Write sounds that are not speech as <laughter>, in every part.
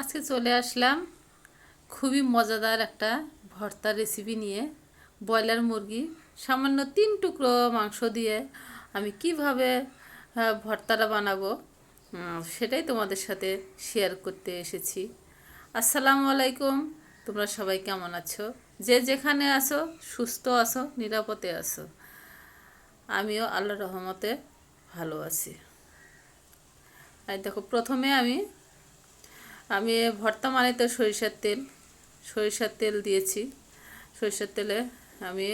আজকে চলে আসলাম খুবই মজাদার একটা ভর্তা রেসিপি নিয়ে। ব্রয়লার মুরগি, সামান্য তিন টুকরো মাংস দিয়ে আমি কীভাবে ভর্তাটা বানাবো সেটাই তোমাদের সাথে শেয়ার করতে এসেছি। আসসালামু আলাইকুম, তোমরা সবাই কেমন আছো? যে যেখানে আছো, সুস্থ আছো, নিরাপদে আছো। আমিও আল্লাহ রহমতে ভালো আছি। আর দেখো, প্রথমে আমি আমি ভর্তা মানে তো সরিষার তেল। সরিষার তেল দিয়েছি। সরিষার তেলে আমি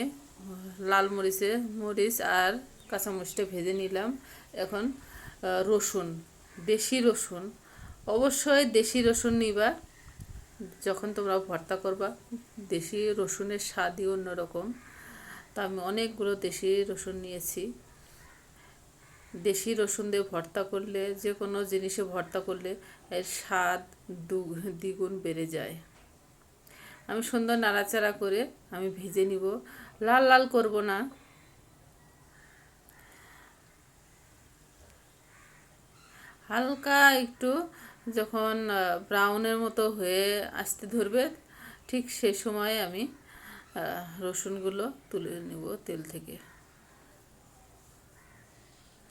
লাল মরিচে, মরিচ আর কাঁচামরিচটা ভেজে নিলাম। এখন রসুন, দেশি রসুন। অবশ্যই দেশি রসুন নিবা। যখন তোমরা ভর্তা করবা, দেশি রসুনের স্বাদই অন্যরকম। তা আমি অনেকগুলো দেশি রসুন নিয়েছি। দেশি রসুন দিয়ে ভর্তা করলে, যে কোনো জিনিসে ভর্তা করলে এর স্বাদ দ্বিগুণ বেড়ে যায়। আমি সুন্দর নাড়াচাড়া করে আমি ভেজে নিব। লাল লাল করব না। হালকা একটু যখন ব্রাউনের মতো হয়ে আসতে ধরবে, ঠিক সে সময় আমি রসুনগুলো তুলে নিব তেল থেকে।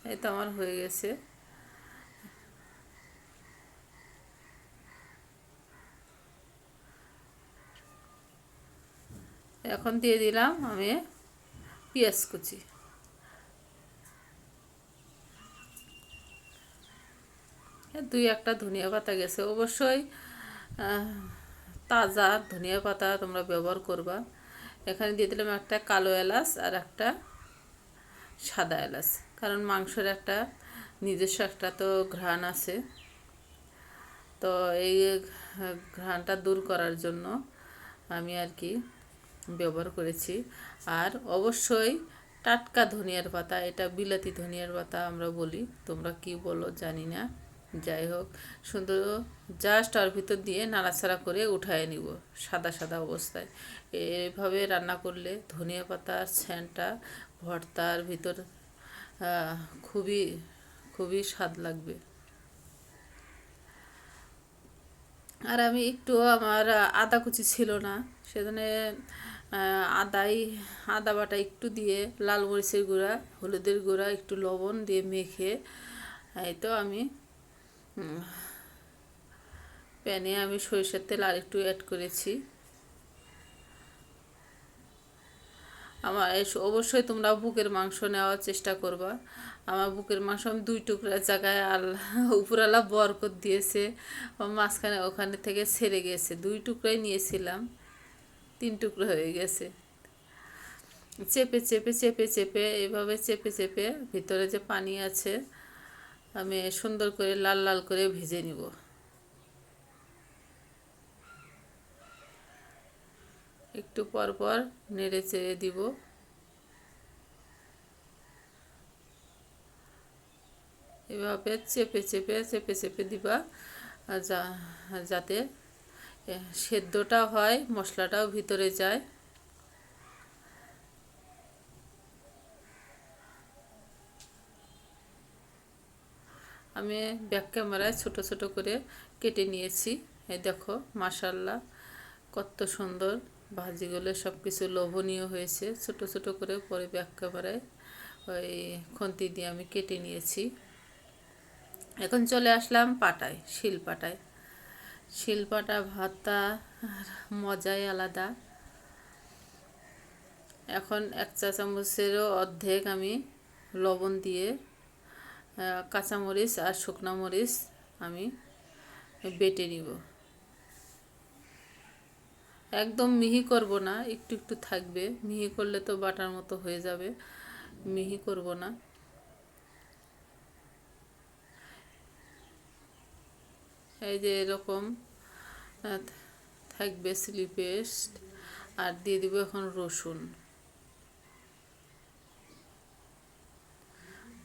এই তো আমার হয়ে গেছে। এখন দিয়ে দিলাম আমি পেঁয়াজ কুচি। দুই একটা ধনিয়া পাতা গেছে। অবশ্যই তাজা ধনিয়া পাতা তোমরা ব্যবহার করবা। এখানে দিয়ে দিলাম একটা কালো এলাচ আর একটা সাদা এলাচ। কারণ মাংসের একটা নিজস্ব একটা তো ঘ্রাণ আছে। তো এই ঘ্রাণটা দূর করার জন্য আমি আর কি ব্যবহার করেছি। আর অবশ্যই টাটকা ধনিয়ার পাতা, এটা বিলাতি ধনিয়ার পাতা আমরা বলি, তোমরা কি বলো জানি না। যাই হোক সুন্দর জাস্ট আর ভিতর দিয়ে নাড়াচাড়া করে উঠায় নিব সাদা সাদা অবস্থায়। এভাবে রান্না করলে ধনিয়া পাতার স্যানটা ভর্তার ভিতর খুবই খুবই স্বাদ লাগবে। আর আমি একটু আমার আদা কুচি ছিল না, সেজন্য আদাই, আদা বাটা একটু দিয়ে লাল মরিচের গুঁড়া, হলুদের গুঁড়া, একটু লবণ দিয়ে মেখে, এই তো আমি প্যানে আমি সরিষার তেল আর একটু অ্যাড করেছি। আমার অবশ্যই তোমরা বুকের মাংস নেওয়ার চেষ্টা করবা। আমার বুকের মাংস আমি দুই টুকরার জায়গায় আল্লাহ <laughs> উপরালা বরকত দিয়েছে। মাঝখানে ওখানে থেকে ছেড়ে গেছে। দুই টুকরাই নিয়েছিলাম। তিন টুকরো হয়ে গেছে। চেপে চেপে চেপে চেপে, এভাবে চেপে চেপে ভিতরে যে পানি আছে, আমি সুন্দর করে লাল লাল করে ভেজে নিব। একটু পর পর নেড়ে চেড়ে দিব। এভাবে চেপে চেপে চেপে চেপে দিবা। যাতে সেদ্ধটা হয়, মশলাটাও ভিতরে যায়। আমি ব্যাক ক্যামেরায় ছোট ছোট করে কেটে নিয়েছি। এই দেখো মাশাল্লাহ কত সুন্দর। ভাজিগুলো সব কিছু লোভনীয় হয়েছে। ছোট ছোট করে পরে ব্যাক ক্যামেরায় ওই খুন্তি দিয়ে আমি কেটে নিয়েছি। এখন চলে আসলাম পাটায়, শিল পাটায়। শিল পাটা, ভাতটা মজাই আলাদা। এখন এক চা চামচেরও অর্ধেক আমি লবণ দিয়ে কাঁচামরিচ আর শুকনা মরিচ আমি বেটে নিব। একদম মিহি করব না, একটু একটু থাকবে। মিহি করলে তো বাটার মতো হয়ে যাবে। মিহি করব না। এই যে এরকম থাকবে চিলি পেস্ট আর দিয়ে দিব এখন রসুন।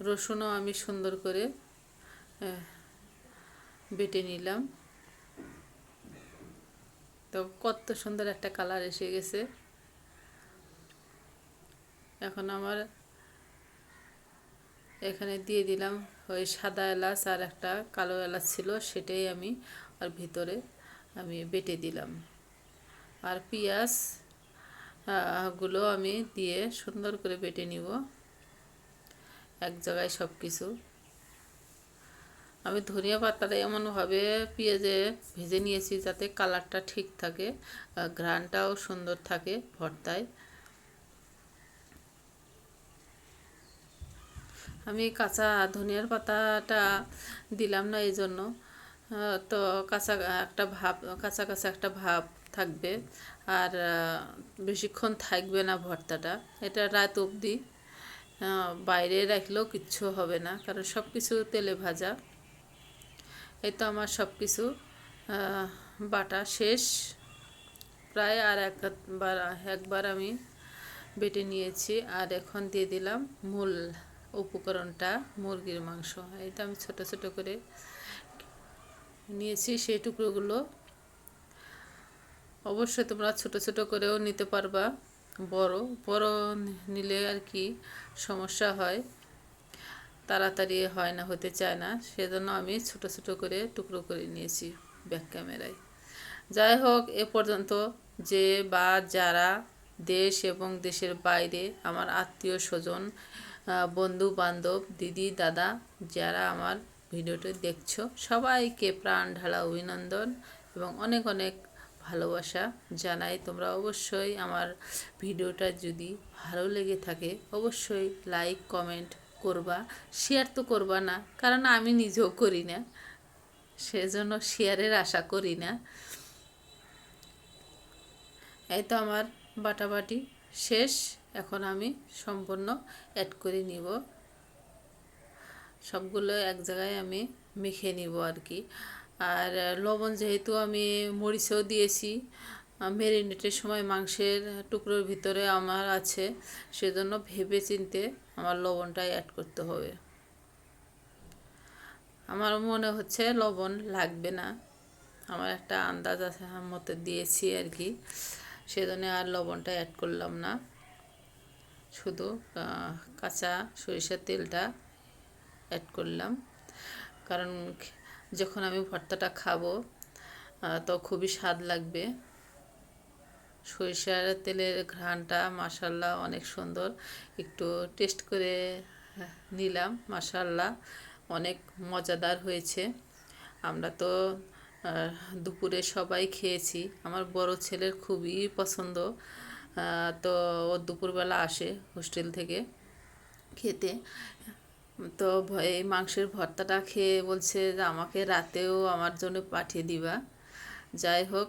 রসুনও আমি সুন্দর করে বেটে নিলাম। তো কত সুন্দর একটা কালার এসে গেছে। এখন আমার এখানে দিয়ে দিলাম ওই সাদা এলাচ আর একটা কালো এলাচ ছিল, সেটাই আমি আর ভিতরে আমি বেটে দিলাম। আর পেঁয়াজগুলো আমি দিয়ে সুন্দর করে বেটে নিব। এক জায়গায় সব কিছু আমি ধনিয়া পাতাটা এমনভাবে পেঁয়াজে ভেজে নিয়েছি যাতে কালারটা ঠিক থাকে, আর ঘ্রাণটাও সুন্দর থাকে ভর্তায়। আমি কাঁচা ধনিয়ার পাতাটা দিলাম না এই জন্য তো কাঁচা একটা ভাব, কাঁচা কাঁচা একটা ভাব থাকবে, আর বেশিক্ষণ থাকবে না ভর্তাটা। এটা রাত অবধি বাইরে রাখলেও কিচ্ছু হবে না, কারণ সব কিছু তেলে ভাজা। এই তো আমার সব কিছু বাটা শেষ। প্রায় আর একবার একবার আমি বেটে নিয়েছি, আর এখন দিয়ে দিলাম মূল উপকরণটা, মুরগির মাংস। এই তো আমি ছোট ছোট করে নিয়েছি সেই টুকরোগুলো। অবশ্যই তোমরা ছোট ছোট করেও নিতে পারবা, বড় বড় নিলে আর কি সমস্যা হয়। তাড়াতাড়ি হয় না, হতে চায় না, সেজন্য আমি ছোট ছোট করে টুকরো করে নিয়েছি ব্যাক ক্যামেরায় যাই হোক, এ পর্যন্ত যে বা যারা দেশ এবং দেশের বাইরে আমার আত্মীয় স্বজন বন্ধু বান্ধব দিদি, দাদা, যারা আমার ভিডিওটি দেখছ, সবাইকে প্রাণ ঢালা অভিনন্দন এবং অনেক অনেক ভালোবাসা জানাই। তোমরা অবশ্যই আমার ভিডিওটা যদি ভালো লেগে থাকে, অবশ্যই লাইক কমেন্ট করবা শেয়ার তো করবা না, কারণ আমি নিজেও করি না। সেজন্য শেয়ারের আশা করি না। এই তো আমার বাটাবাটি শেষ, এখন আমি সম্পূর্ণ অ্যাড করে নিব। সবগুলো এক জায়গায় আমি মেখে নিব আর কি। আর লবণ যেহেতু আমি মরিচও দিয়েছি মেরিনেটের সময় মাংসের টুকরোর ভিতরে আমার আছে। সেজন্য ভেবে চিনতে আমার লবণটাই অ্যাড করতে হবে। আমার মনে হচ্ছে লবণ লাগবে না। আমার একটা আন্দাজ আছে মতো দিয়েছি আর কি। সেজন্য আর লবণটা অ্যাড করলাম না। শুধু কাঁচা সরিষার তেলটা অ্যাড করলাম। কারণ, যখন আমি ভর্তাটা খাব তো খুবই স্বাদ লাগবে। সরিষার তেলের ঘ্রাণটা মাসাল্লাহ অনেক সুন্দর। একটু টেস্ট করে নিলাম মাসাল্লাহ অনেক মজাদার হয়েছে। আমরা তো দুপুরে সবাই খেয়েছি। আমার বড় ছেলের খুবই পছন্দ। তো ও দুপুরবেলা আসে হোস্টেল থেকে খেতে। তো এই মাংসের ভর্তাটা খেয়ে বলছে যে, আমাকে রাতেও আমার জন্য পাঠিয়ে দিবা। যাই হোক